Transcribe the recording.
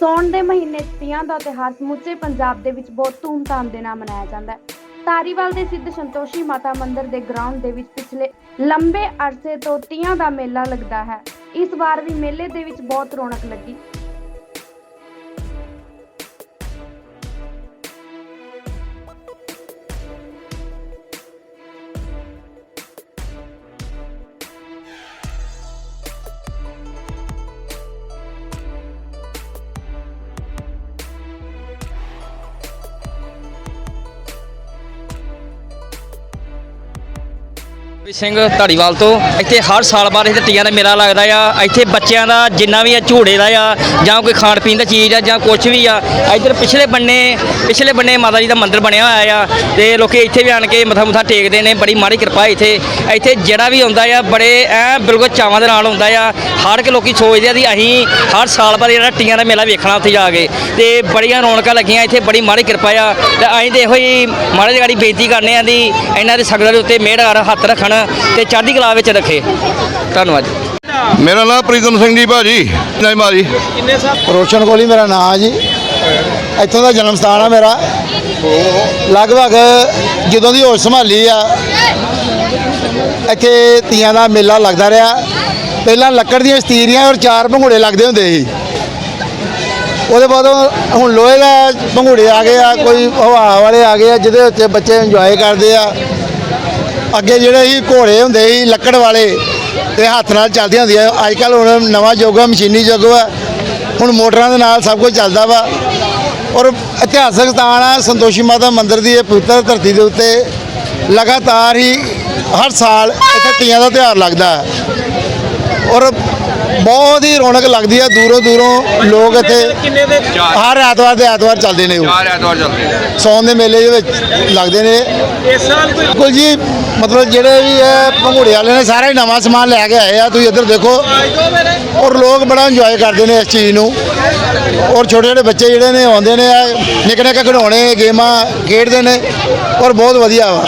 ਸੌਣ ਦੇ ਮਹੀਨੇ 'ਚ ਤੀਆਂ ਦਾ ਤਿਉਹਾਰ ਸਮੁੱਚੇ ਪੰਜਾਬ ਦੇ ਵਿੱਚ ਬਹੁਤ ਧੂਮਧਾਮ ਦੇ ਨਾਲ ਮਨਾਇਆ ਜਾਂਦਾ ਹੈ। ਧਾਰੀਵਾਲ ਦੇ ਸਿੱਧ ਸੰਤੋਸ਼ੀ ਮਾਤਾ ਮੰਦਿਰ ਦੇ ਗਰਾਊਂਡ ਦੇ ਵਿੱਚ ਪਿਛਲੇ ਲੰਬੇ ਅਰਸੇ ਤੋਂ ਤੀਆਂ ਦਾ ਮੇਲਾ ਲੱਗਦਾ ਹੈ। ਇਸ ਵਾਰ ਵੀ ਮੇਲੇ ਦੇ ਵਿੱਚ ਬਹੁਤ ਰੌਣਕ ਲੱਗੀ। ਸਿੰਘ ਧਾਰੀਵਾਲ ਤੋਂ। ਇੱਥੇ ਹਰ ਸਾਲ ਬਾਅਦ ਇੱਥੇ ਤੀਆਂ ਦਾ ਮੇਲਾ ਲੱਗਦਾ ਆ। ਇੱਥੇ ਬੱਚਿਆਂ ਦਾ ਜਿੰਨਾ ਵੀ ਆ ਝੂੜੇ ਦਾ ਆ, ਜਾਂ ਕੋਈ ਖਾਣ ਪੀਣ ਦਾ ਚੀਜ਼ ਆ, ਜਾਂ ਕੁਝ ਵੀ ਆ, ਇੱਧਰ ਪਿਛਲੇ ਬੰਨੇ ਪਿਛਲੇ ਬੰਨੇ ਮਾਤਾ ਜੀ ਦਾ ਮੰਦਿਰ ਬਣਿਆ ਹੋਇਆ ਆ ਤੇ ਲੋਕੀ ਇੱਥੇ ਵੀ ਆਣ ਕੇ ਮੱਥਾ ਮੁੱਥਾ ਟੇਕਦੇ ਨੇ, ਬੜੀ ਮਾੜੀ ਕਿਰਪਾ ਇੱਥੇ। ਇੱਥੇ ਜਿਹੜਾ ਵੀ ਆਉਂਦਾ ਆ, ਬੜੇ ਐ ਬਿਲਕੁਲ ਚਾਵਾਂ ਦੇ ਨਾਲ ਆਉਂਦਾ ਆ। ਹਰ ਕੇ ਲੋਕੀ ਸੋਚਦੇ ਆ ਵੀ ਅਸੀਂ ਹਰ ਸਾਲ ਬਾਅਦ ਜਿਹੜਾ ਟੀਆਂ ਦਾ ਮੇਲਾ ਵੇਖਣਾ ਉੱਥੇ ਜਾ ਕੇ। ਤੇ ਬੜੀਆਂ ਰੌਣਕਾਂ ਲੱਗੀਆਂ ਇੱਥੇ, ਬੜੀ ਮਾੜੀ ਕਿਰਪਾ ਆ। ਤੇ ਅਸੀਂ ਤੇ ਇਹੋ ਹੀ ਮਾੜੇ ਜਿਹੀ ਬੇਨਤੀ ਕਰਨੇ ਆ ਦੀ ਇਹਨਾਂ ਦੇ ਸਗਲਾਂ ਦੇ ਉੱਤੇ ਮਿਹਰ ਹੱਥ ਰੱਖਣ। ਤੇ ਚੜ੍ਹਦੀ ਕਲਾ ਵਿੱਚ ਰੱਖੇ। ਧੰਨਵਾਦ। ਮੇਰਾ ਨਾਮ ਪ੍ਰੀਤਮ ਸਿੰਘ ਜੀ ਭਾਜੀ। ਨਹੀਂ ਮਾਰੀ ਰੋਸ਼ਨ ਕੋਹਲੀ ਮੇਰਾ ਨਾਮ ਹੈ ਜੀ। ਇੱਥੋਂ ਦਾ ਜਨਮ ਸਥਾਨ ਆ ਮੇਰਾ। ਲਗਭਗ ਜਦੋਂ ਦੀ ਹੋਸ਼ ਸੰਭਾਲੀ ਆ ਇੱਥੇ ਤੀਆਂ ਦਾ ਮੇਲਾ ਲੱਗਦਾ ਰਿਹਾ। ਪਹਿਲਾਂ ਲੱਕੜ ਦੀਆਂ ਸਤੀਰੀਆਂ ਔਰ ਚਾਰ ਭੰਗੂੜੇ ਲੱਗਦੇ ਹੁੰਦੇ ਸੀ। ਉਹਦੇ ਬਾਅਦ ਹੁਣ ਲੋਹੇ ਦਾ ਭੰਗੂੜੇ ਆ ਗਏ ਆ ਕੋਈ ਹਵਾ ਵਾਲੇ ਆ ਗਏ ਆ ਜਿਹਦੇ ਉੱਤੇ ਬੱਚੇ ਇੰਜੋਏ ਕਰਦੇ ਆ। ਅੱਗੇ ਜਿਹੜੇ ਸੀ ਘੋੜੇ ਹੁੰਦੇ ਸੀ, ਲੱਕੜ ਵਾਲੇ, ਤੇ ਹੱਥ ਨਾਲ ਚੱਲਦੀਆਂ ਹੁੰਦੀਆਂ ਅੱਜ ਕੱਲ ਹੁਣ ਨਵਾਂ ਯੁੱਗ ਆ, ਮਸ਼ੀਨੀ ਯੁੱਗ ਆ। ਹੁਣ ਮੋਟਰਾਂ ਦੇ ਨਾਲ ਸਭ ਕੁਝ ਚੱਲਦਾ ਵਾ। ਔਰ ਇਤਿਹਾਸਕ ਸਥਾਨ ਆ, ਸੰਤੋਸ਼ੀ ਮਾਤਾ ਮੰਦਿਰ ਦੀ, ਇਹ ਪਵਿੱਤਰ ਧਰਤੀ ਦੇ ਉੱਤੇ ਲਗਾਤਾਰ ਹੀ ਹਰ ਸਾਲ ਇੱਥੇ ਤੀਆਂ ਦਾ ਤਿਉਹਾਰ ਲੱਗਦਾ। ਔਰ ਬਹੁਤ ਹੀ ਰੌਣਕ ਲੱਗਦੀ ਆ ਦੂਰੋਂ ਦੂਰੋਂ ਲੋਕ ਇੱਥੇ ਹਰ ਐਤਵਾਰ ਦੇ ਐਤਵਾਰ ਚੱਲਦੇ ਨੇ ਉਹ। ਚਾਰ ਐਤਵਾਰ ਚੱਲਦੇ ਸੌਣ ਦੇ ਮੇਲੇ ਦੇ ਵਿੱਚ ਲੱਗਦੇ ਨੇ। ਇਸ ਸਾਲ ਕੋਈ ਬਿਲਕੁਲ ਜੀ ਮਤਲਬ ਜਿਹੜੇ ਵੀ ਇਹ ਭੰਗੂੜੇ ਵਾਲੇ ਨੇ ਸਾਰਾ ਹੀ ਨਵਾਂ ਸਮਾਨ ਲੈ ਕੇ ਆਏ ਆ। ਤੁਸੀਂ ਇੱਧਰ ਦੇਖੋ ਔਰ ਲੋਕ ਬੜਾ ਇੰਜੋਏ ਕਰਦੇ ਨੇ ਇਸ ਚੀਜ਼ ਨੂੰ। ਔਰ ਛੋਟੇ ਛੋਟੇ ਬੱਚੇ ਜਿਹੜੇ ਨੇ ਆਉਂਦੇ ਨੇ ਆ ਨਿੱਕੇ ਨਿੱਕੇ ਖਿਡੌਣੇ ਗੇਮਾਂ ਖੇਡਦੇ ਨੇ ਔਰ ਬਹੁਤ ਵਧੀਆ ਵਾ।